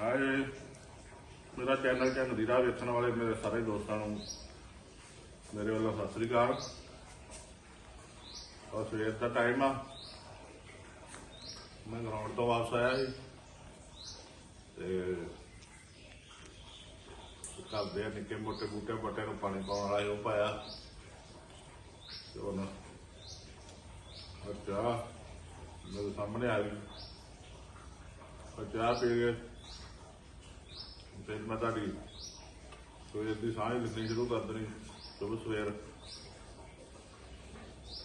ਹਾਏ, ਮੇਰਾ ਚੈਨਲ ਚੰਗ ਦੀ ਵੇਖਣ ਵਾਲੇ ਮੇਰੇ ਸਾਰੇ ਦੋਸਤਾਂ ਨੂੰ ਮੇਰੇ ਵੱਲੋਂ ਸਤਿ ਸ੍ਰੀ ਅਕਾਲ। ਔਰ ਸਵੇਰ ਦਾ ਟਾਈਮ ਆ। ਮੈਂ ਗਰਾਊਂਡ ਤੋਂ ਵਾਪਸ ਆਇਆ ਜੀ। ਤੇ ਘਰ ਦੇ ਨਿੱਕੇ ਮੋਟੇ ਬੂਟੇ, ਬੱਟੇ ਨੂੰ ਪਾਣੀ ਪਾਉਣ ਵਾਲਾ ਉਹ ਪਾਇਆ। ਤੇ ਉਹਨਾਂ ਅੱਛਾ, ਮੇਰੇ ਸਾਹਮਣੇ ਆ ਗਈ। ਉਹ ਚਾਹ ਪੀ ਗਏ। ਫਿਰ ਮੈਂ ਤੁਹਾਡੀ ਸਵੇਰ ਦੀ ਸਾਂਝ ਲਿਖਣੀ ਸ਼ੁਰੂ ਕਰ ਦੇਣੀ। ਸੁਬਹ ਸਵੇਰ।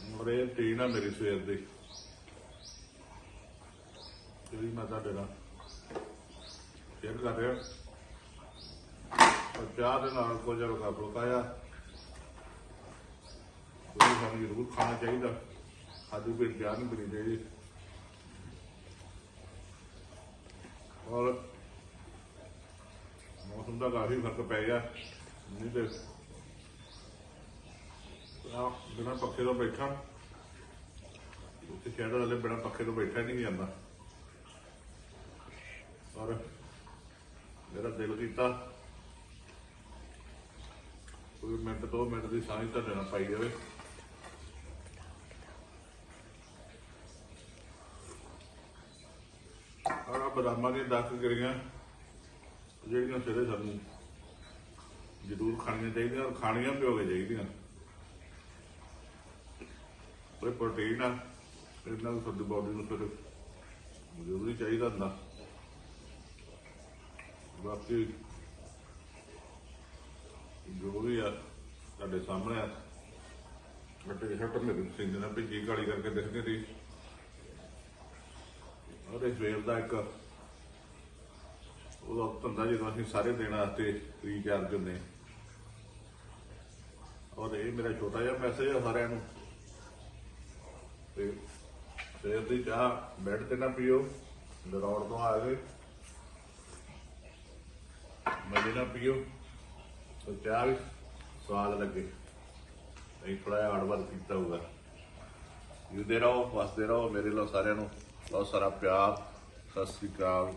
ਮਰੇ ਟੀਨ ਆ ਮੇਰੀ ਸਵੇਰ ਦੀ। ਜਿਹੜੀ ਮੈਂ ਤੁਹਾਡੇ ਨਾਲ ਸ਼ੇਅਰ ਕਰ ਰਿਹਾ। ਔਰ ਚਾਹ ਦੇ ਨਾਲ ਕੁਝ ਰੋਕਾ ਪਕਾਇਆ ਉਹ ਸਾਨੂੰ ਜ਼ਰੂਰ ਖਾਣਾ ਚਾਹੀਦਾ। ਸਾਡੀ ਵੀ ਚਾਹ ਨਹੀਂ ਪੀਣੀ ਚਾਹੀਦੀ ਔਰ ਮੌਸਮ ਦਾ ਕਾਫੀ ਫ਼ਰਕ ਪੈ ਗਿਆ। ਨਹੀਂ ਤੇ ਆ ਬਿਨਾਂ ਪੱਖੇ ਤੋਂ ਬੈਠਾ। ਉੱਥੇ ਸ਼ਹਿਰ ਵਾਲੇ ਬਿਨਾਂ ਪੱਖੇ ਤੋਂ ਬੈਠਾ ਨਹੀਂ ਜਾਂਦਾ। ਔਰ ਮੇਰਾ ਦਿਲ ਕੀਤਾ ਕੋਈ ਮਿੰਟ, ਦੋ ਮਿੰਟ ਦੀ ਸਾਂਝ ਤਾਂ ਦੇਣਾ ਪਾਈ ਜਾਵੇ। ਆ ਬਦਾਮਾਂ ਦੀਆਂ 10 ਗਰੀਆਂ। ਜਿਹੜੀਆਂ ਸਿਰੇ ਸਾਨੂੰ ਜ਼ਰੂਰ ਖਾਣੀਆਂ ਚਾਹੀਦੀਆਂ ਔਰ ਖਾਣੀਆਂ ਵੀ ਪਿਓਗੇ ਚਾਹੀਦੀਆਂ। ਕੋਈ ਪ੍ਰੋਟੀਨ ਆ, ਇਹਨਾਂ ਨੂੰ ਸਾਡੀ ਬਾਡੀ ਨੂੰ ਫਿਰ ਜ਼ਰੂਰੀ ਚਾਹੀਦਾ ਹੁੰਦਾ। ਬਾਕੀ ਜੋ ਵੀ ਆ ਤੁਹਾਡੇ ਸਾਹਮਣੇ ਆ ਗੱਟੇ ਛੱਟ ਮੇਰੇ ਸਿੰਜ ਨਾਲ ਭਿੱਜੀ ਕਾਲੀ ਕਰਕੇ ਦਿਖਦੀ ਸੀ। ਔਰ ਇਹ ਸਵੇਰ ਦਾ ਇੱਕ ਉਹਦਾ ਧੰਦਾ ਜਦੋਂ ਅਸੀਂ ਸਾਰੇ ਦਿਨ ਵਾਸਤੇ ਰੀਚਾਰਜ ਹੁੰਦੇ ਔਰ ਇਹ ਮੇਰਾ ਛੋਟਾ ਜਿਹਾ ਮੈਸੇਜ ਆ ਸਾਰਿਆਂ ਨੂੰ। ਤੇ ਸਵੇਰ ਦੀ ਚਾਹ ਬੈੱਡ ਤੇ ਨਾ ਪੀਓ ਦਰੌੜ ਤੋਂ ਆ ਗਏ ਮਜੇ ਨਾਲ ਪੀਓ, ਤੇ ਚਾਹ ਵੀ ਸਵਾਦ ਲੱਗੇ। ਅਸੀਂ ਥੋੜਾ ਜਿਹਾ ਹਾਰਡ ਵਰਕ ਕੀਤਾ ਹੋਊਗਾ। ਜਿਉਂਦੇ ਰਹੋ, ਵਸਦੇ ਰਹੋ, ਮੇਰੇ ਲਈ ਸਾਰਿਆਂ ਨੂੰ ਬਹੁਤ ਸਾਰਾ ਪਿਆਰ, ਸਤਿ ਸ੍ਰੀ ਅਕਾਲ।